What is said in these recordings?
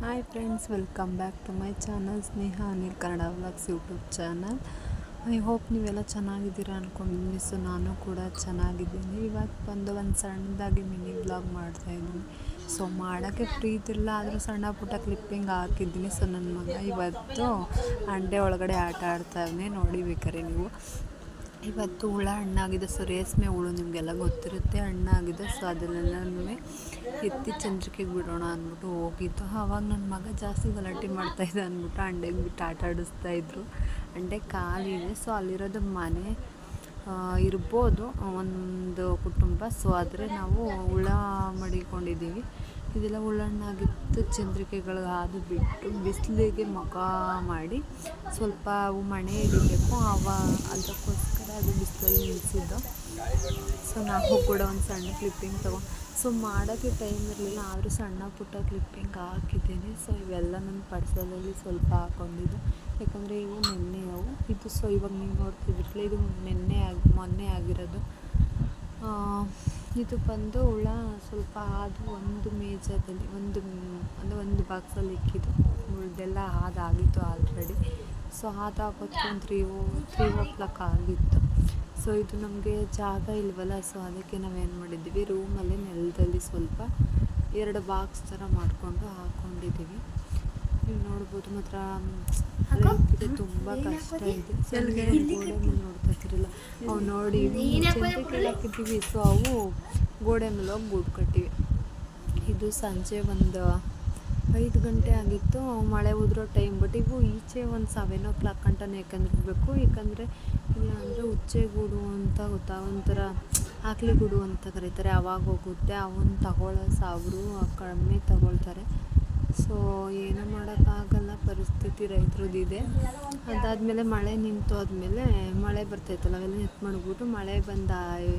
Hi friends welcome back to my channel Sneha Anil Kannada vlogs YouTube channel I hope ನೀವೆಲ್ಲ ಚೆನ್ನಾಗಿದ್ದೀರಾ ಅಂದ್ಕೊಂಡಿದ್ದೀನಿ so ನಾನು ಕೂಡ ಚೆನ್ನಾಗಿದ್ದೀನಿ. ಇವಾಗ ಬಂದು ಒಂದು ಸಣ್ಣದಾಗಿ ಮಿನಿ ವ್ಲಾಗ್ ಮಾಡ್ತಾಯಿದ್ದೀನಿ ಸೊ ಮಾಡೋಕ್ಕೆ ಫ್ರೀ ಇದ್ದಿಲ್ಲ ಆದರೂ ಸಣ್ಣ ಪುಟ್ಟ ಕ್ಲಿಪ್ಪಿಂಗ್ ಹಾಕಿದ್ದೀನಿ. ಸೊ ನನ್ನ ಮಗ ಇವತ್ತು ಅಂಡೆ ಒಳಗಡೆ ಆಟ ಆಡ್ತಾವನೆ ನೋಡಿ ಬೇಕಾರೆ ನೀವು. ಇವತ್ತು ಹುಳ, ಹಣ್ಣಾಗಿದೆ. ಸೊ ರೇಸ್ಮೆ ಹುಳು, ನಿಮಗೆಲ್ಲ ಗೊತ್ತಿರುತ್ತೆ. ಹಣ್ಣಾಗಿದೆ ಸೊ ಅದನ್ನೆಲ್ಲನೂ ಎತ್ತಿ ಚಂದ್ರಿಕೆಗೆ ಬಿಡೋಣ ಅಂದ್ಬಿಟ್ಟು ಹೋಗಿತ್ತು ಆವಾಗ ನನ್ನ ಮಗ ಜಾಸ್ತಿ ಗಲಾಟೆ ಮಾಡ್ತಾಯಿದ್ದೆ ಅಂದ್ಬಿಟ್ಟು ಅಂಡೆಗೆ ಬಿಟ್ಟು ಆಟ ಆಡಿಸ್ತಾ ಇದ್ರು. ಅಂಡೆ ಖಾಲಿದೆ ಸೊ ಅಲ್ಲಿರೋದು ಮನೆ ಇರ್ಬೋದು, ಒಂದು ಕುಟುಂಬ. ಸೊ ಆದರೆ ನಾವು ಹುಳ ಮಡಿಕೊಂಡಿದ್ದೀವಿ. ಇದೆಲ್ಲ ಹುಳಣ್ಣಾಗಿತ್ತು ಚಂದ್ರಿಕೆಗಳು ಹಾದು ಬಿಟ್ಟು ಬಿಸಿಲಿಗೆ ಮುಖ ಮಾಡಿ ಸ್ವಲ್ಪ ಮಣೆ ಹಿಡಿಬೇಕು. ಅವ ಅದಕ್ಕೋಸ್ಕರ ಅದು ಬಿಸಿಲಲ್ಲಿ ನಿಲ್ಲಿಸಿದ್ದು ಸೊ ನಾವು ಕೂಡ ಒಂದು ಸಣ್ಣ ಕ್ಲಿಪ್ಪಿಂಗ್ ತೊಗೊಂಡು ಸೊ ಮಾಡೋಕ್ಕೆ ಟೈಮ್ ಇರಲಿಲ್ಲ, ಆದರೂ ಸಣ್ಣ ಪುಟ್ಟ ಕ್ಲಿಪ್ಪಿಂಗ್ ಹಾಕಿದ್ದೀನಿ. ಸೊ ಇವೆಲ್ಲ ನನ್ನ ಪರ್ಸಲಲ್ಲಿ ಸ್ವಲ್ಪ ಹಾಕ್ಕೊಂಡಿದ್ದು ಯಾಕಂದರೆ ಇವು ನೆನ್ನೆ ಅವು. ಇದು ಸೊ ಇವಾಗ ನೀವು ನೋಡ್ತಿದ್ರಲ್ಲ ಇದು ನೆನ್ನೆ ಆಗಿ, ಮೊನ್ನೆ ಆಗಿರೋದು. ಇದು ಬಂದು ಹುಳ ಸ್ವಲ್ಪ ಅದು ಒಂದು ಮೇಜದಲ್ಲಿ, ಒಂದು, ಅಂದರೆ ಒಂದು ಬಾಕ್ಸಲ್ಲಿ ಇಕ್ಕಿದ್ದು. ಉಳ್ದೆಲ್ಲ ಅದಾಗಿತ್ತು ಆಲ್ರೆಡಿ ಸೊ ಹಾದಾಗೋದಕ್ಕೆ ಒಂದು three o three o'clock ಆಗಿತ್ತು. ಸೊ ಇದು ನಮಗೆ ಜಾಗ ಇಲ್ವಲ್ಲ ಸೊ ಅದಕ್ಕೆ ನಾವೇನು ಮಾಡಿದ್ದೀವಿ ರೂಮಲ್ಲಿ ನೆಲದಲ್ಲಿ ಸ್ವಲ್ಪ ಎರಡು ಬಾಕ್ಸ್ ಥರ ಮಾಡಿಕೊಂಡು ಹಾಕ್ಕೊಂಡಿದ್ದೀವಿ ನೀವು ನೋಡ್ಬೋದು ಮಾತ್ರ ಇದು ತುಂಬ ಕಷ್ಟ ಇದೆ. ಗೋಡೆ ಮೇಲೆ ನೋಡ್ತಾ ಇರ್ತಿರಲ್ಲ ಅವು ನೋಡಿ ಕೇಳಾಕಿದ್ದೀವಿ. ಹಾಕಿದ್ದೀವಿ ಸೊ ಅವು ಗೋಡೆ ಮೇಲೆ ಹೋಗಿ ಗೂಡು ಕಟ್ಟಿವಿ. ಇದು ಸಂಜೆ ಒಂದು ಐದು ಗಂಟೆ ಆಗಿತ್ತು, ಮಳೆ ಉದ್ರೋ ಟೈಮ್ ಬಟ್ ಇವು ಈಚೆ ಒಂದು ಸೆವೆನ್ ಓ ಕ್ಲಾಕ್ ಗಂಟನೇ ಯಾಕಂದ್ರೆ ಇರಬೇಕು ಯಾಕಂದರೆ ಇಲ್ಲ ಅಂದರೆ ಉಚ್ಚೆ ಗೂಡು ಅಂತ ಗೊತ್ತಾ? ಒಂಥರ ಹಾಕ್ಲಿ ಗುಡು ಅಂತ ಕರೀತಾರೆ. ಅವಾಗ ಹೋಗುತ್ತೆ. ಅವನ್ನ ತಗೊಳ್ಳೋ ಸಾವಿರ ಕಡಿಮೆ ತಗೊಳ್ತಾರೆ. ಸೊ ಏನೂ ಮಾಡೋಕ್ಕಾಗಲ್ಲ. ಪರಿಸ್ಥಿತಿ ರೈತರದ್ದಿದೆ ಅದಾದಮೇಲೆ ಮಳೆ ನಿಂತು ಆದಮೇಲೆ ಮಳೆ ಬರ್ತೈತಲ್ಲ, ಅವೆಲ್ಲ ನೆತ್ ಮಾಡಿಬಿಟ್ಟು ಮಳೆ ಬಂದ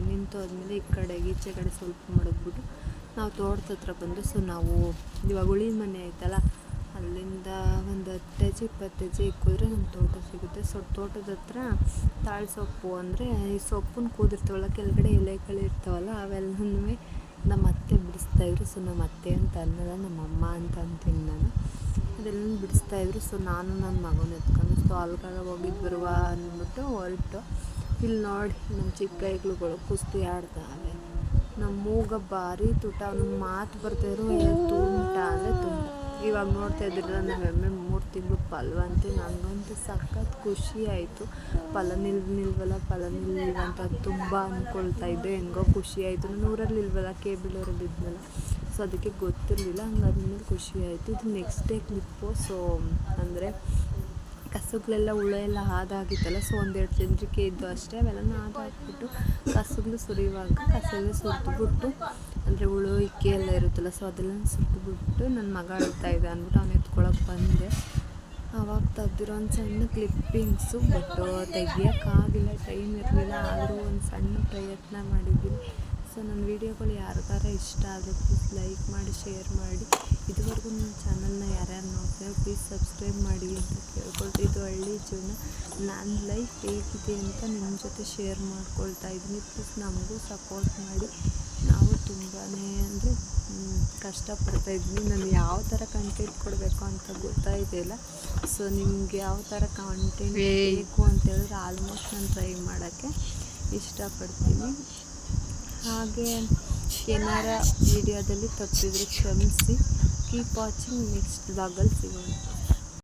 ನಿಂತು ಆದಮೇಲೆ ಈ ಕಡೆಗೆ ಈಚೆ ಕಡೆ ಸ್ವಲ್ಪ ಮಡಗ್ಬಿಟ್ಟು ನಾವು ತೋಟದ ಹತ್ರ ಬಂದು ಸೊ ನಾವು ಇವಾಗ ಉಳಿದ ಮನೆ ಐತಲ್ಲ, ಅಲ್ಲಿಂದ ಒಂದು ಹತ್ತು ಹೆಜ್ಜೆ ಇಪ್ಪತ್ತು ಹೆಜ್ಜೆ ಇಕ್ಕಿದ್ರೆ ನಮ್ಮ ತೋಟ ಸಿಗುತ್ತೆ. ಸೊ ತೋಟದ ಹತ್ರ ತಾಳೆ ಸೊಪ್ಪು ಅಂದರೆ ಈ ಸೊಪ್ಪನ್ನ ಕೂದಿರ್ತಾವಲ್ಲ, ಕೆಳಗಡೆ ಎಲೆಗಳಿರ್ತಾವಲ್ಲ ಅವೆಲ್ಲನೂ ನಮ್ಮ ಅತ್ತೆ ಬಿಡಿಸ್ತಾಯಿದ್ರು ಸೊ ನಮ್ಮ ಅತ್ತೆ ಅಂತ ಅನ್ನೋಲ್ಲ, ನಮ್ಮ ಅಮ್ಮ ಅಂತ ಅಂತೀನಿ ನಾನು. ಅದೆಲ್ಲ ಬಿಡಿಸ್ತಾಯಿದ್ರು ಸೊ ನಾನು ನನ್ನ ಮಗನ ಎತ್ಕೊಂಡು ಸೊ ಅಲ್ಗಾಗ ಹೋಗಿದ್ದು ಬರುವ ಅಂದ್ಬಿಟ್ಟು ಹೊರಟು. ಇಲ್ಲಿ ನೋಡಿ, ನಮ್ಮ ಚಿಕ್ಕ ಕೈಗಳುಗಳು ಕುಸ್ತಿ ಆಡ್ತಾವೆ. ನಮ್ಮ ಮೂಗ ಭಾರಿ ತುಟ ಅವ್ನಿಗೆ ಮಾತು ಬರ್ತಾಯಿದ್ರು ತುಂಟ, ಅಂದರೆ ತುಂಟ. ಇವಾಗ ನೋಡ್ತಾ ಇದ್ದಿರಲ್ಲ ನಮ್ಮ ಮೂರು ತಿಂಗಳು ಪಲ್ವ ಅಂತ ನನಗಂತೂ ಸಖತ್ ಖುಷಿ ಆಯಿತು. ಫಲ ನಿಲ್ ನಿಲ್ವಲ್ಲ ಫಲ ನಿಲ್ವ ತುಂಬ ಅಂದ್ಕೊಳ್ತಾ ಇದ್ದೆ. ಹೆಂಗೋ ಖುಷಿ ಆಯಿತು. ನಾನು ಊರಲ್ಲಿ ಇಲ್ವಲ್ಲ ಕೇಬಿಳೂರಲ್ಲಿ ಇದ್ವಲ್ಲ ಸೊ, ಅದಕ್ಕೆ ಗೊತ್ತಿರಲಿಲ್ಲ ಹಂಗಾದ್ಮೇಲೆ ಖುಷಿ ಆಯಿತು. ಇದು ನೆಕ್ಸ್ಟ್ ಡೇ ಕ್ಲಿಪ್ಪು. ಸೊ, ಅಂದರೆ ಕಸುಗಳೆಲ್ಲ ಹುಳ ಎಲ್ಲ ಹಾದಾಗಿತ್ತಲ್ಲ ಸೊ ಒಂದೆರಡು ಚಂದ್ರಿಕೆ ಇದ್ದು ಅಷ್ಟೇ ಅವೆಲ್ಲ ಹಾದಾಕ್ಬಿಟ್ಟು ಕಸುಗಳು ಸುರಿಯುವಾಗ ಕಸೆಲ್ಲ ಸುರಿದ್ಬಿಟ್ಟು, ಅಂದರೆ ಹುಳು, ಇಕ್ಕೆ ಎಲ್ಲ ಇರುತ್ತಲ್ಲ ಸೊ ಅದೆಲ್ಲ ಸುರಿದ್ಬಿಟ್ಟು ನನ್ನ ಮಗ ಅಳ್ತಾ ಇದೆ ಅಂದ್ಬಿಟ್ಟು ಅವ್ನು ಎತ್ಕೊಳಕ್ಕೆ ಬಂದೆ. ಆವಾಗ ತೆಗ್ದಿರೋ ಒಂದು ಸಣ್ಣ ಕ್ಲಿಪ್ಪಿಂಗ್ಸು ಬಟ್ ತೆಗಿಯೋಕ್ಕಾಗಿಲ್ಲ ಟೈಮ್ ಇರಲಿಲ್ಲ, ಆದರೂ ಒಂದು ಸಣ್ಣ ಪ್ರಯತ್ನ ಮಾಡಿದ್ದೀನಿ. ನನ್ನ ವೀಡಿಯೋಗಳು ಯಾರಿಗಾರ ಇಷ್ಟ ಆದರೆ ಪ್ಲೀಸ್ ಲೈಕ್ ಮಾಡಿ ಶೇರ್ ಮಾಡಿ. ಇದುವರೆಗೂ ನನ್ನ ಚಾನಲ್ನ ಯಾರ್ಯಾರು ನೋಡ್ತಾರೆ ಪ್ಲೀಸ್ ಸಬ್ಸ್ಕ್ರೈಬ್ ಮಾಡಿ ಅಂತ ಕೇಳ್ಕೊಳ್ತೀವಿ ಇದು ಹಳ್ಳಿ ಜೀವನ. ನನ್ನ ಲೈಫ್ ಹೇಗಿದೆ ಅಂತ ನಿಮ್ಮ ಜೊತೆ ಶೇರ್ ಮಾಡ್ಕೊಳ್ತಾ ಇದ್ದೀನಿ. ಪ್ಲೀಸ್ ನಮಗೂ ಸಪೋರ್ಟ್ ಮಾಡಿ. ನಾವು ತುಂಬಾ ಅಂದರೆ ಕಷ್ಟಪಡ್ತಾ ಇದ್ದೀನಿ. ನಾನು ಯಾವ ಥರ ಕಂಟೆಂಟ್ ಕೊಡಬೇಕು ಅಂತ ಗೊತ್ತಾಯ್ತಿಲ್ಲ. ಸೊ ನಿಮ್ಗೆ ಯಾವ ಥರ ಕಂಟೆಂಟ್ ಬೇಕು ಅಂತ ಹೇಳಿದ್ರೆ ಆಲ್ಮೋಸ್ಟ್ ನಾನು ಟ್ರೈ ಮಾಡೋಕ್ಕೆ ಇಷ್ಟಪಡ್ತೀನಿ. ಹಾಗೆ ಏನಾರ ವಿಡಿಯೋದಲ್ಲಿ ತಪ್ಪಿದ್ರೆ ಕ್ಷಮಿಸಿ. ಕೀಪ್ ವಾಚಿಂಗ್ ನೆಕ್ಸ್ಟ್ ಬ್ಲಾಗಲ್ಲಿ ಸಿಗೋಣ.